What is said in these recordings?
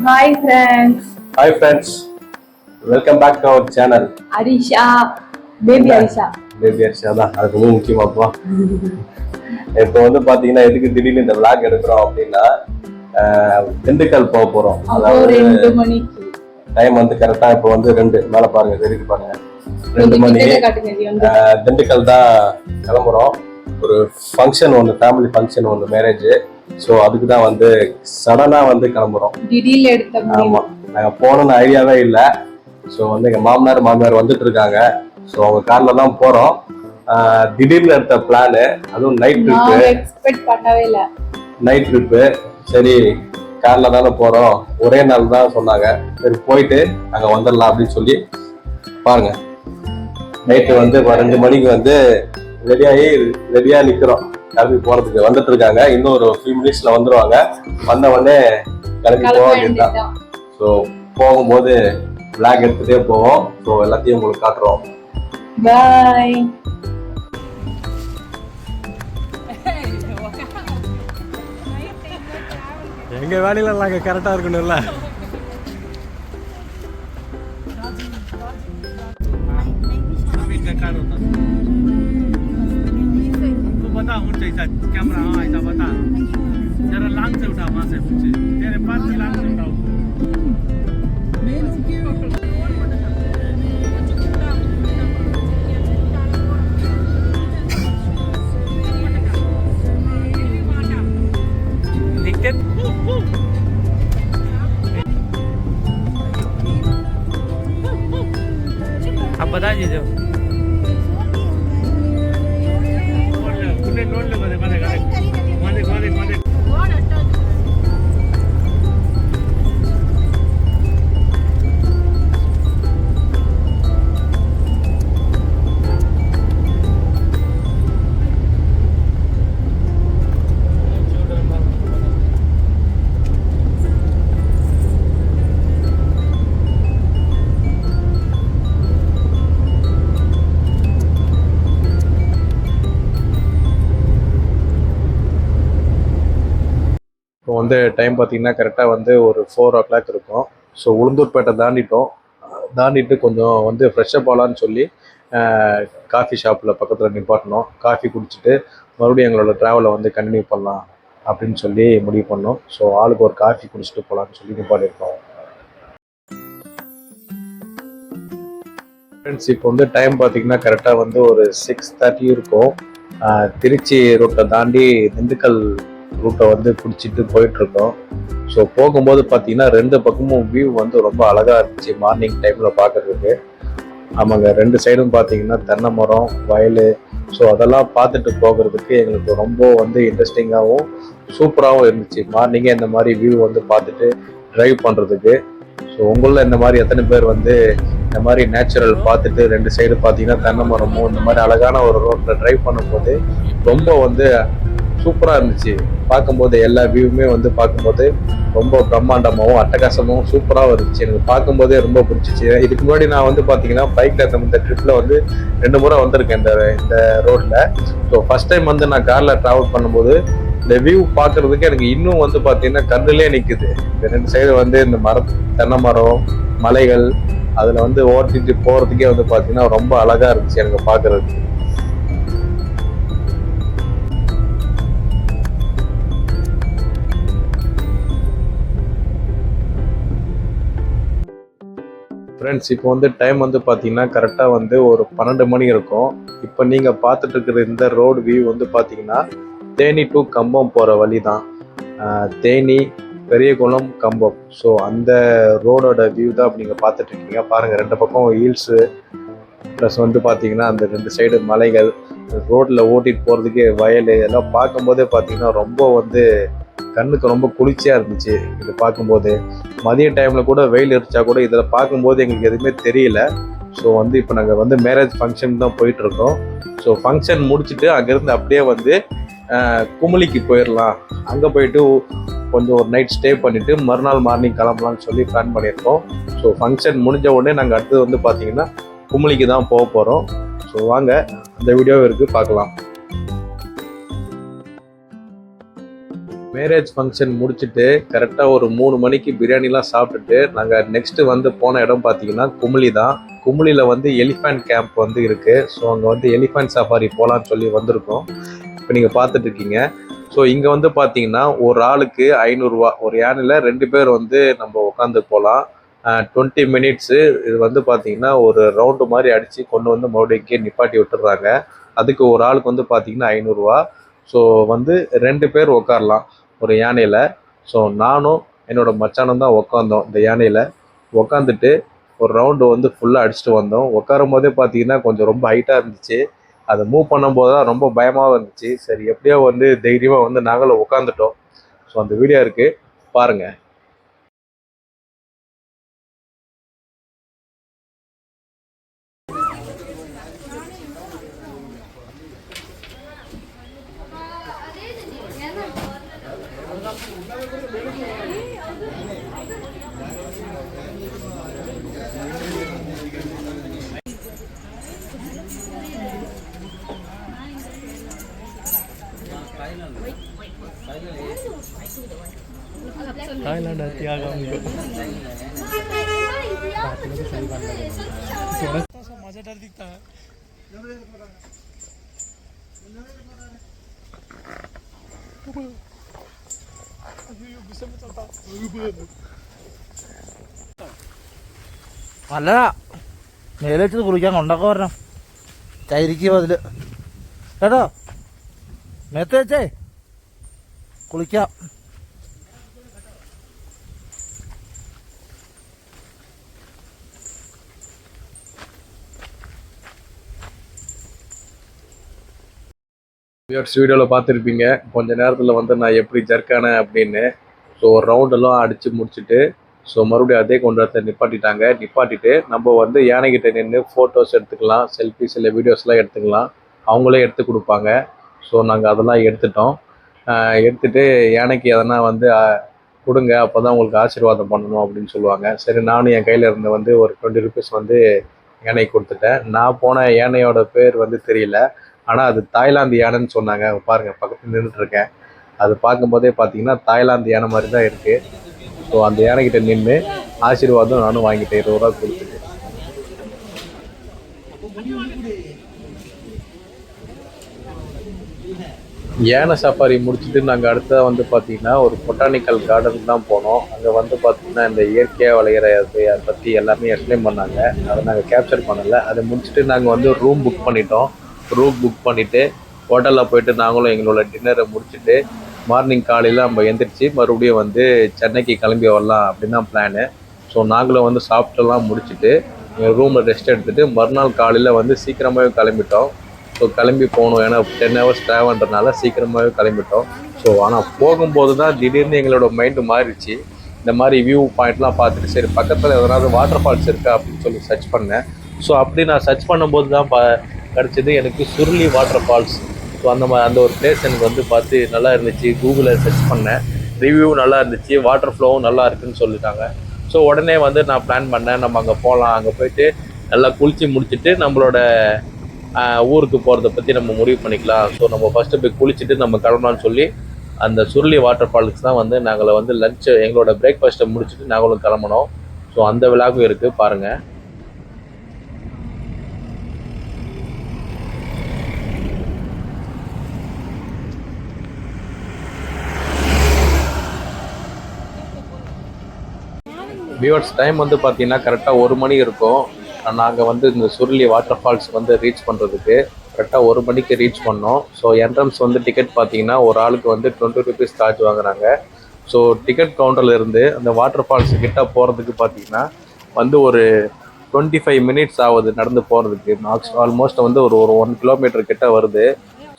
Hi friends hi friends welcome back to our channel Arisha baby Arisha baby Arisha தான். அது ரொம்ப முக்கியமாப்பா இப்போ வந்து பாத்தீங்கன்னா எதுக்கு திடீர்னு இந்த விளாக் எடுக்கிறோம் அப்படின்னா திண்டுக்கல் போக போறோம். அதாவது ரெண்டு மணிக்கு. டைம் வந்து கரெக்டா இப்போ வந்து ரெண்டு. மேல பாருங்க தெரியுது பாருங்க. ரெண்டு மணி. திண்டுக்கல் தான் கிளம்புறோம். ஒரு ஃபங்க்ஷன் ஒன்று ஃபேமிலி ஃபங்க்ஷன் ஒன்று மேரேஜ் ஸோ அதுக்கு தான் வந்து சடனா வந்து கிளம்புறோம். திடீர்னு எடுத்த முடிவு. ஆமா. நாங்க போகணும்னு ஐடியாவே இல்லை. ஸோ வந்து எங்க மாமனார் மாமியார் வந்துட்டு இருக்காங்க. ஸோ அவங்க கார்ல தான் போறோம். ஆஹ் திடீர்னு எடுத்த பிளானு அதுவும் நைட் ட்ரிப்பு நான் எக்ஸ்பெக்ட் பண்ணவே இல்ல. நைட் ட்ரிப்பு சரி கார்ல தானே போறோம். ஒரே நாள் தான் சொன்னாங்க. சரி போயிட்டு அங்க வந்துடலாம் அப்படின்னு சொல்லி பாருங்க. நைட்டு வந்து ரெண்டு மணிக்கு வந்து ரெடியாகி ரெடியா நிக்கிறோம். கிளம்பி போறதுக்கு வந்துட்டு இருக்காங்க. இன்னும் ஒரு ஃபியூ மினிட்ஸ்ல வந்துருவாங்க. வந்த உடனே கிளம்பி போக வேண்டியதுதான். ஸோ போகும்போது பிளாக் எடுத்துட்டே போவோம். ஸோ எல்லாத்தையும் உங்களுக்கு காட்டுறோம். பாய் எங்க வேலையில நாங்க கரெக்டா இருக்கணும்ல? को बता ऊँचा ऐसा कैमरा हाँ ऐसा बता. जरा लांग से उठा वहाँ से ऊँचे तेरे पास से लांग से उठाओ अब बता दीजिए नोट ले उन्हें नोट ले வந்து டைம் பார்த்தீங்கன்னா கரெக்டாக வந்து ஒரு ஃபோர் ஓ கிளாக் இருக்கும். ஸோ உளுந்தூர்பேட்டை தாண்டிட்டோம். தாண்டிட்டு கொஞ்சம் வந்து ஃப்ரெஷ்ஷப் ஆகலான்னு சொல்லி காஃபி ஷாப்பில் பக்கத்தில் நிப்பாட்டினோம் காஃபி குடிச்சிட்டு மறுபடியும் எங்களோட ட்ராவலை வந்து கண்டினியூ பண்ணலாம் அப்படின்னு சொல்லி முடிவு பண்ணோம். ஸோ ஆளுக்கு ஒரு காஃபி குடிச்சிட்டு போகலான்னு சொல்லி நிப்பாட்டியிருக்கோம். ஃப்ரெண்ட்ஸ் இப்போ வந்து டைம் பார்த்தீங்கன்னா கரெக்டாக வந்து ஒரு சிக்ஸ் தேர்ட்டி இருக்கும். திருச்சி ரோட்டை தாண்டி திண்டுக்கல் ரூட்டை வந்து பிடிச்சிட்டு போயிட்டுருக்கோம். ஸோ போகும்போது பார்த்தீங்கன்னா ரெண்டு பக்கமும் வியூ வந்து ரொம்ப அழகாக இருந்துச்சு மார்னிங் டைமில் பார்க்குறதுக்கு. ஆமாங்க ரெண்டு சைடும் பார்த்தீங்கன்னா தென்னை மரம் வயல். ஸோ அதெல்லாம் பார்த்துட்டு போகிறதுக்கு எங்களுக்கு ரொம்ப வந்து இன்ட்ரெஸ்டிங்காகவும் சூப்பராகவும் இருந்துச்சு. மார்னிங்கே இந்த மாதிரி வியூ வந்து பார்த்துட்டு ட்ரைவ் பண்ணுறதுக்கு ஸோ உங்களில் இந்த மாதிரி எத்தனை பேர் வந்து இந்த மாதிரி நேச்சுரல் பார்த்துட்டு ரெண்டு சைடு பார்த்தீங்கன்னா தென்னை மரமும் இந்த மாதிரி அழகான ஒரு ரோட்டில் ட்ரைவ் பண்ணும்போது ரொம்ப வந்து சூப்பராக இருந்துச்சு. பார்க்கும்போது எல்லா வியூவுமே வந்து பார்க்கும்போது ரொம்ப பிரம்மாண்டமாகவும் அட்டகாசமாகவும் சூப்பராகவும் இருந்துச்சு எனக்கு பார்க்கும்போதே ரொம்ப பிடிச்சிச்சு. இதுக்கு முன்னாடி நான் வந்து பார்த்தீங்கன்னா பைக்கில் இந்த ட்ரிப்பில் வந்து ரெண்டு முறை வந்திருக்கேன் இந்த இந்த ரோட்டில் ஸோ ஃபஸ்ட் டைம் வந்து நான் காரில் ட்ராவல் பண்ணும்போது இந்த வியூ பார்க்கறதுக்கு எனக்கு இன்னும் வந்து பார்த்தீங்கன்னா கண்ணுலே நிற்குது இந்த ரெண்டு சைடு வந்து இந்த மர தென்னை மரம் மலைகள் அதில் வந்து ஓட்டிட்டு போகிறதுக்கே வந்து பார்த்தீங்கன்னா ரொம்ப அழகாக இருந்துச்சு எனக்கு பார்க்குறதுக்கு. ஃப்ரெண்ட்ஸ் இப்போ வந்து டைம் வந்து பார்த்தீங்கன்னா கரெக்டாக வந்து ஒரு பன்னெண்டு மணி இருக்கும். இப்போ நீங்கள் பார்த்துட்டு இருக்கிற இந்த ரோடு வியூ வந்து பார்த்தீங்கன்னா தேனி டு கம்பம் போகிற வழி தான் தேனி பெரியகுளம் கம்பம். ஸோ அந்த ரோடோட வியூ தான் நீங்கள் பார்த்துட்டு இருக்கீங்க. பாருங்கள் ரெண்டு பக்கம் ஹீல்ஸு ப்ளஸ் வந்து பார்த்தீங்கன்னா அந்த ரெண்டு சைடு மலைகள் ரோட்டில் ஓட்டிகிட்டு போகிறதுக்கே வயல் எல்லாம் பார்க்கும்போதே பார்த்தீங்கன்னா ரொம்ப வந்து கண்ணுக்கு ரொம்ப குளிர்ச்சியாக இருந்துச்சு. இது பார்க்கும்போது. மதிய டைமில் கூட வெயில் எரிச்சா கூட இதில் பார்க்கும்போது எங்களுக்கு எதுவுமே தெரியல. ஸோ வந்து இப்போ நாங்கள் வந்து மேரேஜ் ஃபங்க்ஷன் தான் போயிட்டுருக்கோம். ஸோ ஃபங்க்ஷன் முடிச்சுட்டு அங்கேருந்து அப்படியே வந்து குமுளிக்கு போயிடலாம் அங்கே போயிட்டு கொஞ்சம் ஒரு நைட் ஸ்டே பண்ணிவிட்டு மறுநாள் மார்னிங் கிளம்பலாம்னு சொல்லி பிளான் பண்ணியிருக்கோம். ஸோ ஃபங்க்ஷன் முடிஞ்ச உடனே நாங்கள் அடுத்தது வந்து பார்த்திங்கன்னா குமுளிக்கு தான் போக போகிறோம் ஸோ வாங்க அந்த வீடியோவை இருக்குது பார்க்கலாம். மேரேஜ் ஃபங்க்ஷன் முடிச்சுட்டு கரெக்டாக ஒரு மூணு மணிக்கு பிரியாணிலாம் சாப்பிட்டுட்டு நாங்கள் நெக்ஸ்ட்டு வந்து போன இடம் பார்த்தீங்கன்னா குமுளி தான். குமுளியில் வந்து எலிஃபண்ட் கேம்ப் வந்து இருக்குது ஸோ அங்கே வந்து எலிஃபண்ட் சஃபாரி போகலான்னு சொல்லி வந்திருக்கோம். இப்போ நீங்கள் பார்த்துட்டு இருக்கீங்க. ஸோ இங்கே வந்து பார்த்தீங்கன்னா ஒரு ஆளுக்கு ஐநூறுரூவா ஒரு யானையில் ரெண்டு பேர் வந்து நம்ம உட்காந்து போகலாம் டுவெண்ட்டி மினிட்ஸு இது வந்து பார்த்தீங்கன்னா ஒரு ரவுண்டு மாதிரி அடித்து கொண்டு வந்து மறுபடியும் இங்கே நிப்பாட்டி விட்டுடுறாங்க. அதுக்கு ஒரு ஆளுக்கு வந்து பார்த்தீங்கன்னா ஐநூறுரூவா ஸோ வந்து ரெண்டு பேர் உட்காரலாம். ஒரு யானையில். ஸோ நானும் என்னோடய மச்சானும் தான் உட்காந்தோம் இந்த யானையில். உட்காந்துட்டு ஒரு ரவுண்டு வந்து ஃபுல்லாக அடிச்சுட்டு வந்தோம். உட்காரும் போதே பார்த்தீங்கன்னா கொஞ்சம் ரொம்ப ஹைட்டாக இருந்துச்சு. அதை மூவ் பண்ணும்போது தான் ரொம்ப பயமாகவும் இருந்துச்சு. சரி எப்படியோ வந்து தைரியமாக வந்து நாங்களும் உட்காந்துட்டோம் ஸோ அந்த வீடியோ இருக்குது பாருங்கள் தாய்லாந்து தியாகம் माझा डर दिखता है നല്ലതാ മേലേച്ചത് കുളിക്കാൻ കൊണ്ടൊക്കെ വരണം. ചൈരിക്കും അതിൽ? കേട്ടോ? മേത്തേച്ചേ കുളിക്കാം. வியூவர்ஸ் வீடியோவில் பார்த்துருப்பீங்க. கொஞ்ச நேரத்தில் வந்து நான் எப்படி ஜர்க்கானேன் அப்படின்னு. ஸோ ஒரு ரவுண்டெல்லாம் அடித்து முடிச்சுட்டு ஸோ மறுபடியும் அதே கொண்டு வந்து நிப்பாட்டிட்டாங்க. நிப்பாட்டிட்டு நம்ம வந்து யானைக்கிட்ட நின்று ஃபோட்டோஸ் எடுத்துக்கலாம். செல்ஃபிஸ் இல்லை வீடியோஸ்லாம் எடுத்துக்கலாம். அவங்களே எடுத்து கொடுப்பாங்க. ஸோ நாங்கள் அதெல்லாம் எடுத்துட்டோம். எடுத்துகிட்டு யானைக்கு எதனா வந்து கொடுங்க. அப்போ தான் உங்களுக்கு ஆசீர்வாதம் பண்ணணும் அப்படின்னு சொல்லுவாங்க. சரி நானும் என் கையில் இருந்து வந்து ஒரு டுவெண்ட்டி ருபீஸ் வந்து யானைக்கு கொடுத்துட்டேன். நான் போன யானையோட பேர் வந்து தெரியல. ஆனால் அது தாய்லாந்து யானைன்னு சொன்னாங்க. பாருங்கள் பக்கத்தில் நின்றுட்டு இருக்கேன் அது பார்க்கும்போதே பார்த்தீங்கன்னா தாய்லாந்து யானை மாதிரி தான் இருக்குது ஸோ அந்த யானைக்கிட்ட நின்று ஆசீர்வாதம் நானும் வாங்கிட்டேன். இருபது ரூபா கொடுத்துட்டு. யானை சஃபாரி முடிச்சுட்டு நாங்கள் அடுத்ததாக வந்து பார்த்தீங்கன்னா ஒரு பொட்டானிக்கல் கார்டன் தான் போனோம். அங்கே வந்து பார்த்தீங்கன்னா இந்த இயற்கையாக விளையிற அதை பற்றி எல்லாமே எக்ஸ்பிளைன் பண்ணாங்க. அதை நாங்கள் கேப்சர் பண்ணலை. அதை முடிச்சுட்டு நாங்கள் வந்து ரூம் புக் பண்ணிட்டோம். ரூம் புக் பண்ணிவிட்டு ஹோட்டலில் போயிட்டு நாங்களும் எங்களோட டின்னரை முடிச்சுட்டு மார்னிங் காலையில் நம்ம எந்திரிச்சு மறுபடியும் வந்து சென்னைக்கு கிளம்பி வரலாம் அப்படின்னு தான் பிளானு ஸோ நாங்களும் வந்து சாப்பிட்டெல்லாம் முடிச்சுட்டு எங்கள் ரூமில் ரெஸ்ட் எடுத்துகிட்டு மறுநாள் காலையில் வந்து சீக்கிரமாகவே கிளம்பிட்டோம். ஸோ கிளம்பி போகணும். ஏன்னா டென் ஹவர்ஸ் ட்ராவல்ன்றனால சீக்கிரமாகவே கிளம்பிட்டோம். ஸோ ஆனால் போகும்போது தான் திடீர்னு எங்களோட மைண்டு மாறிடுச்சு. இந்த மாதிரி வியூ பாயிண்ட்லாம் பார்த்துட்டு சரி பக்கத்தில் எதனாவது வாட்டர் ஃபால்ஸ் இருக்கா அப்படின்னு சொல்லி சர்ச் பண்ணேன். ஸோ அப்படி நான் சர்ச் பண்ணும்போது தான் பா கிடச்சிது. எனக்கு சுருளி வாட்டர் ஃபால்ஸ் ஸோ அந்த மாதிரி அந்த ஒரு பிளேஸ் எனக்கு வந்து பார்த்து நல்லா இருந்துச்சு. கூகுளில் சர்ச் பண்ணேன். ரிவ்யூ நல்லா இருந்துச்சு. வாட்டர் ஃப்ளோவும் நல்லா இருக்குன்னு சொல்லிட்டாங்க. ஸோ உடனே வந்து நான் பிளான் பண்ணேன். நம்ம அங்கே போகலாம் அங்கே போயிட்டு நல்லா குளித்து முடிச்சுட்டு நம்மளோட ஊருக்கு போகிறத பற்றி நம்ம முடிவு பண்ணிக்கலாம். ஸோ நம்ம ஃபஸ்ட்டு போய் குளிச்சுட்டு நம்ம கிளம்பலாம்னு சொல்லி அந்த சுருளி வாட்டர் ஃபால்ஸ் தான் வந்து நாங்கள் வந்து லஞ்சு எங்களோட பிரேக்ஃபாஸ்ட்டை முடிச்சுட்டு நாங்களும் கிளம்புனோம். ஸோ அந்த விழாவும் இருக்குது பாருங்கள் வியூவர்ஸ் டைம் வந்து பார்த்தீங்கன்னா கரெக்டாக ஒரு மணி இருக்கும். நாங்கள் வந்து இந்த சுருளி வாட்டர் ஃபால்ஸ் வந்து ரீச் பண்ணுறதுக்கு கரெக்டாக ஒரு மணிக்கு ரீச் பண்ணோம். ஸோ என்ட்ரன்ஸ் வந்து டிக்கெட் பார்த்தீங்கன்னா ஒரு ஆளுக்கு வந்து டுவெண்ட்டி ருபீஸ் சார்ஜ் வாங்குறாங்க. ஸோ டிக்கெட் கவுண்டர்லேருந்து அந்த வாட்டர் ஃபால்ஸ் கிட்ட போகிறதுக்கு பார்த்தீங்கன்னா வந்து ஒரு டுவெண்ட்டி ஃபைவ் மினிட்ஸ் ஆகுது நடந்து போகிறதுக்கு மார்க்ஸ் ஆல்மோஸ்ட் வந்து ஒரு ஒரு ஒன் கிலோமீட்டர் கிட்ட வருது.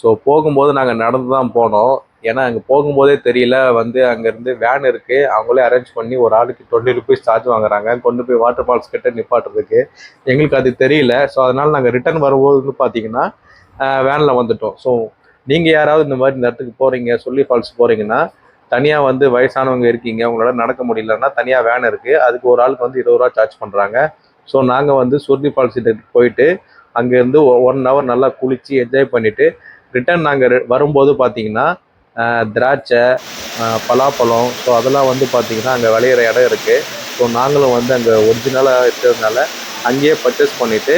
ஸோ போகும்போது நாங்கள் நடந்து தான் போனோம். ஏன்னா அங்கே போகும்போதே தெரியல வந்து அங்கேருந்து வேன் இருக்குது அவங்களே அரேஞ்ச் பண்ணி ஒரு ஆளுக்கு டுவெண்ட்டி ருபீஸ் சார்ஜ் வாங்குறாங்க. கொண்டு போய் வாட்டர் ஃபால்ஸ் கிட்ட நிப்பாட்டுறதுக்கு. எங்களுக்கு அது தெரியல. ஸோ அதனால் நாங்கள் ரிட்டர்ன் வரும்போது பார்த்தீங்கன்னா வேனில் வந்துட்டோம். ஸோ நீங்கள் யாராவது இந்த மாதிரி இந்த இடத்துக்கு போகிறீங்க சொல்லி ஃபால்ஸ் போகிறீங்கன்னா தனியாக வந்து வயசானவங்க இருக்கீங்க உங்களால் நடக்க முடியலன்னா தனியாக வேன் இருக்குது அதுக்கு ஒரு ஆளுக்கு வந்து இருபது ரூபா சார்ஜ் பண்ணுறாங்க ஸோ நாங்கள் வந்து சுருதி ஃபால்ஸ் போயிட்டு அங்கேருந்து ஒன் ஹவர் நல்லா குளித்து என்ஜாய் பண்ணிவிட்டு ரிட்டர்ன் நாங்கள் வரும்போது பார்த்தீங்கன்னா திராட்சை பலாப்பழம். ஸோ அதெல்லாம் வந்து பார்த்திங்கன்னா அங்கே விளையிற இடம் இருக்குது ஸோ நாங்களும் வந்து அங்கே ஒரிஜினலாக இருக்கிறதுனால அங்கேயே பர்ச்சேஸ் பண்ணிவிட்டு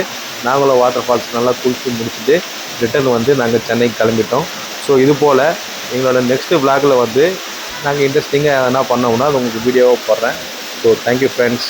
நாங்களும் வாட்டர் ஃபால்ஸ் நல்லா குளிச்சு முடிச்சுட்டு ரிட்டர்ன் வந்து நாங்கள் சென்னைக்கு கிளம்பிட்டோம். ஸோ இது போல் எங்களோட நெக்ஸ்ட்டு விளாகில் வந்து நாங்கள் இன்ட்ரெஸ்டிங்காக எதனா பண்ணோம்னா அது உங்களுக்கு வீடியோவாக போடுறேன். So thank you friends